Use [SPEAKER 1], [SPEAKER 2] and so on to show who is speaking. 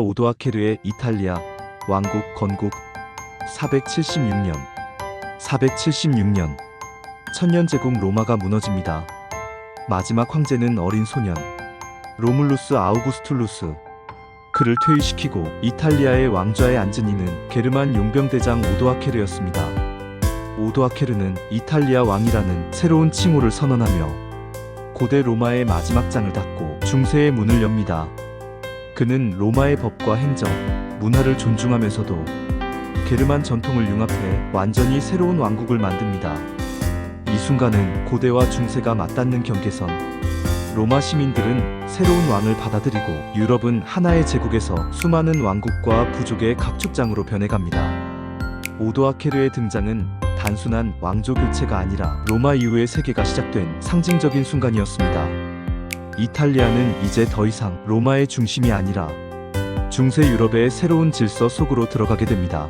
[SPEAKER 1] 오도아케르의 이탈리아 왕국 건국 476년 476년 천년 제국 로마가 무너집니다. 마지막 황제는 어린 소년 로물루스 아우구스툴루스 그를 퇴위시키고 이탈리아의 왕좌에 앉은 이는 게르만 용병대장 오도아케르였습니다. 오도아케르는 이탈리아 왕이라는 새로운 칭호를 선언하며 고대 로마의 마지막 장을 닫고 중세의 문을 엽니다. 그는 로마의 법과 행정, 문화를 존중하면서도 게르만 전통을 융합해 완전히 새로운 왕국을 만듭니다. 이 순간은 고대와 중세가 맞닿는 경계선. 로마 시민들은 새로운 왕을 받아들이고 유럽은 하나의 제국에서 수많은 왕국과 부족의 각축장으로 변해갑니다. 오도아케르의 등장은 단순한 왕조 교체가 아니라 로마 이후의 세계가 시작된 상징적인 순간이었습니다. 이탈리아는 이제 더 이상 로마의 중심이 아니라 중세 유럽의 새로운 질서 속으로 들어가게 됩니다.